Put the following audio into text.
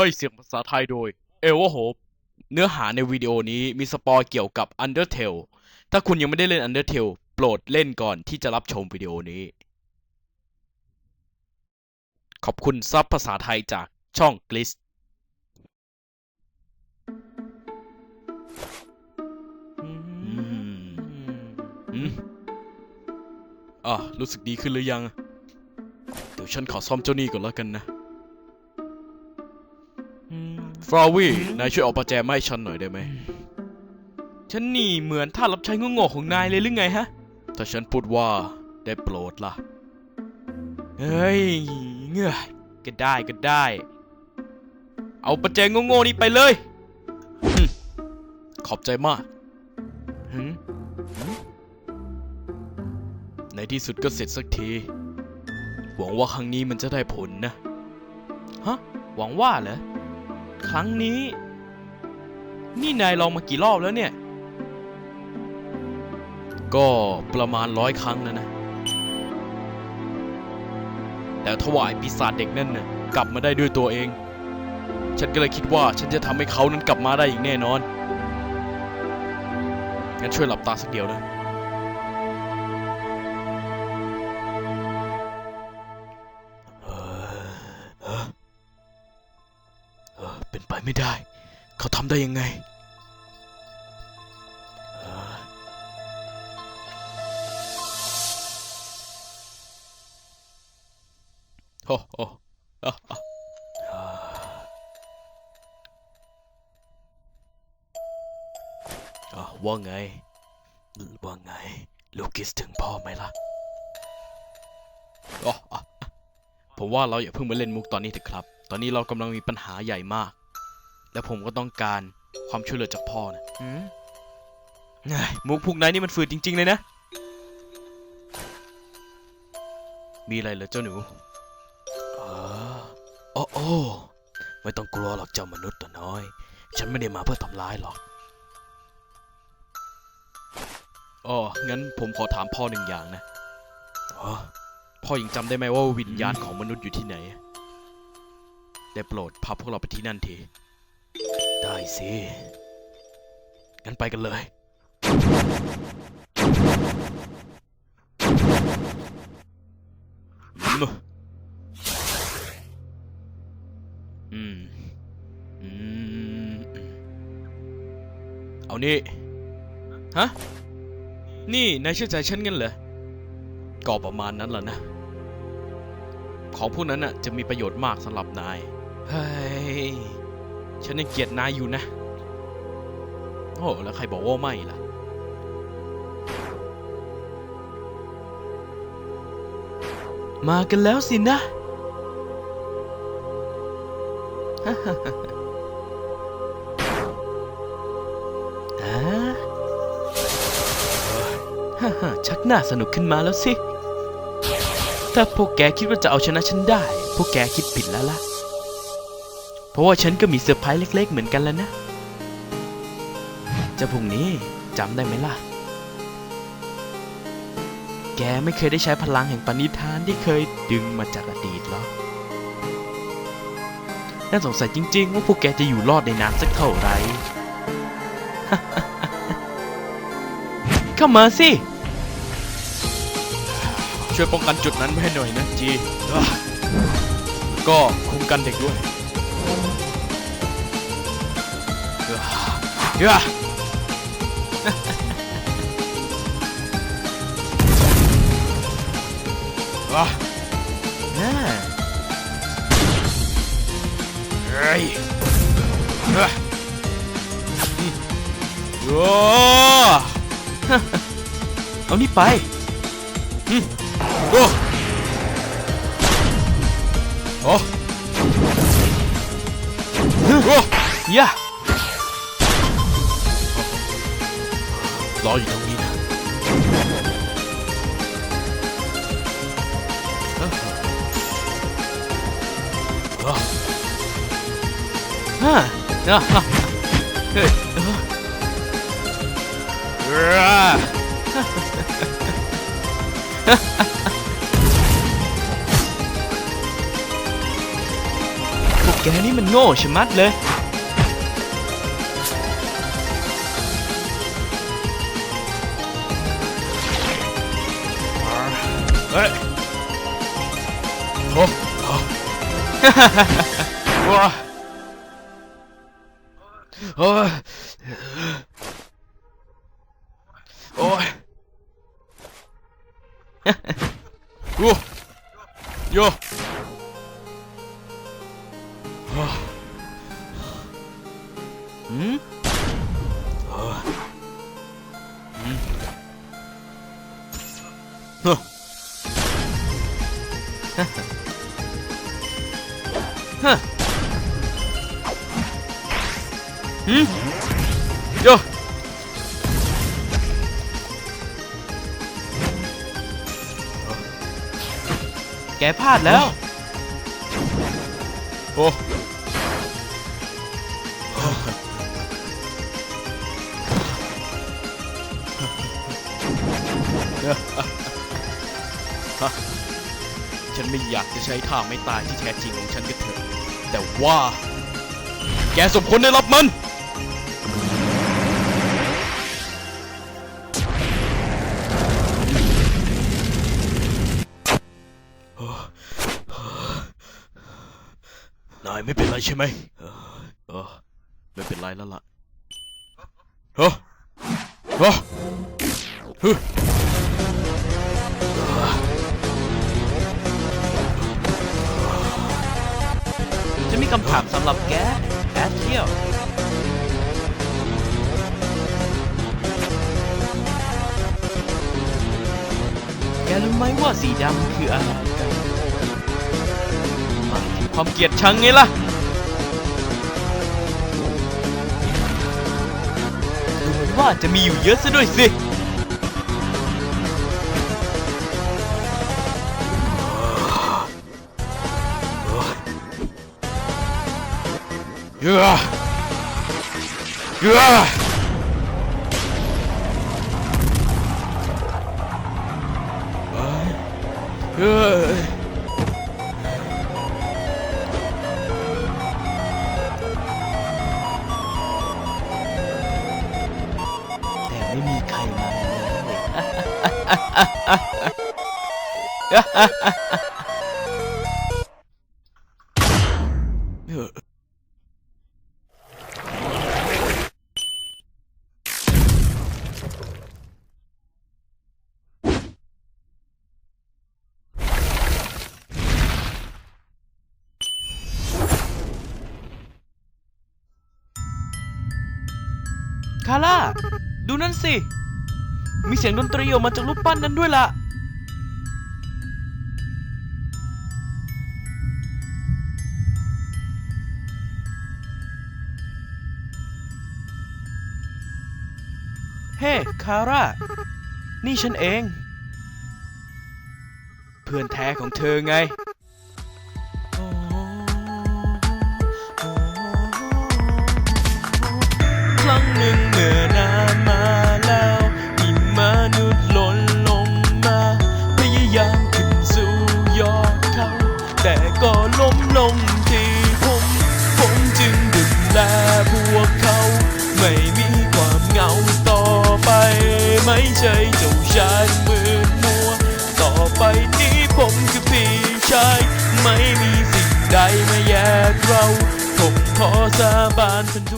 ให้เสียงภาษาไทยโดยเอลวโฮปเนื้อหาในวิดีโอนี้มีสปอยเกี่ยวกับ Undertale ถ้าคุณยังไม่ได้เล่น Undertale โปรดเล่นก่อนที่จะรับชมวิดีโอนี้ ขอบคุณซับภาษาไทยจากช่องกลิสอืมอะรู้สึกดีขึ้นหรือยัง เดี๋ยวฉันขอซ่อมเจ้านี่ก่อนแล้วกันนะ ฟราวี่นายช่วยเอาประแจมาให้ฉันหน่อยได้ไหม ฉันนี่เหมือนท่ารับใช้โง่ๆของนายเลยหรือไงฮะ ถ้าฉันพูดว่าได้โปรดล่ะ เฮ้ยเงื้อก็ได้ก็ได้ เอาประแจโง่ๆนี่ไปเลยหึขอบใจมากหึหึในที่สุดก็เสร็จสักที หวังว่าครั้งนี้มันจะได้ผลนะ ฮะ หวังว่าเหรอ ครั้งนี้ นี่นายลองมากี่รอบแล้วเนี่ย ก็ประมาณร้อยครั้งแล้วนะ แต่ถวายปีศาจเด็กนั่นน่ะกลับมาได้ด้วยตัวเอง ฉันก็เลยคิดว่าฉันจะทำให้เขานั้นกลับมาได้อีกแน่นอน งั้นช่วยหลับตาสักเดียวนะ เป็นไปไม่ได้ เขาทำได้ยังไงเออโอ้โอ้อะอะอะว่าไง ว่าไง ลูกิสถึงพ่อไหมล่ะอ๋ออะผมว่าเราอย่าเพิ่งมาเล่นมุกตอนนี้เถอะครับ ตอนนี้เรากำลังมีปัญหาใหญ่มาก และผมก็ต้องการความช่วยเหลือจากพ่อนะหืมเฮ้ยมุกพวกนายนี่มันฝืดจริง ๆ เลยนะ มีอะไรเหรอเจ้าหนูอ๋อโอ้โอ้ไม่ต้องกลัวหรอกเจ้ามนุษย์ตัวน้อย ฉันไม่ได้มาเพื่อทำร้ายหรอกอ๋องั้นผมขอถามพ่อหนึ่งอย่างนะอ๋อพ่อยังจำได้ไหมว่าวิญญาณของมนุษย์อยู่ที่ไหน ได้โปรดพาพวกเราไปที่นั่นที ได้สิ งั้นไปกันเลย อืม อืม เอานี่ ฮะ นี่ นายเชื่อใจฉันงั้นเหรอ ก็ประมาณนั้นแหละนะ ของพวกนั้นน่ะ จะมีประโยชน์มากสำหรับนาย เฮ้ย ฉันยังเกลียดนายอยู่นะ โอ้แล้วใครบอกว่าไม่ล่ะ มากันแล้วสินะอ่าฮ่าฮ่าชักหน่าสนุกขึ้นมาแล้วสิ ถ้าพวกแกคิดว่าจะเอาชนะฉันได้ พวกแกคิดผิดแล้วล่ะ ราะว่าฉันก็มีเซอร์ไพรส์เล็ก ๆ เหมือนกันแล้วนะเจะพรุ่งนี้จำได้ไหมล่ะ แกไม่เคยได้ใช้พลังแห่งปณิธานที่เคยดึงมาจากอดีตหรอกน่าสงสัยจริง ๆ ว่าพวกแกจะอยู่รอดในน้ำสักเท่าไหร่เข้ามาสิ ช่วยป้องกันจุดนั้นไว้ให้หน่อยนะจี ก็คุ้มกันเด็กด้วย เอ้ออะน่าเฮ้ยเอ้ออืมโอ้เอานี่ไปอืมโอ้โอ้โอ้ยะ รออยู่ตรงนี้นะเอ้อเอ้อฮะอะอะเฮ้ยเอ้อเอ้อพวกแกนี่มันโง่ชะมัดเลย เฮ้ยโอ้โอ้ว้าโอ้ยโอ้ยโอ้โฮ้อฮะหืมโยแกพลาดแล้ว โอ้ ฉันไม่อยากจะใช้ท่าไม่ตายที่แท้จริงของฉันก็เถอะแต่ว่า แกสมควรได้รับมัน นายไม่เป็นไรใช่ไหมเออเออไม่เป็นไรแล้วล่ะเฮ้อเฮ้อ คำถามสำหรับแกแอดเทียวแกรู้ไหมว่าสีดำคืออะไรกันหมายถึงความเกลียดชังไงล่ะดูเหมือนว่าจะมีอยู่เยอะซะด้วยสิ เยอะเฮ้ยแต่ไม่มีใครมาเลย คาร่า ดูนั่นสิ มีเสียงดนตรีออกมาจากรูปปั้นนั้นด้วยล่ะ เฮ้ คาร่า นี่ฉันเอง เพื่อนแท้ของเธอไง ใจเจ้าชายมืดมัว ต่อไปนี้ผมคือพี่ชาย ไม่มีสิ่งใดมาแยกเรา ผมขอสาบานทันทุ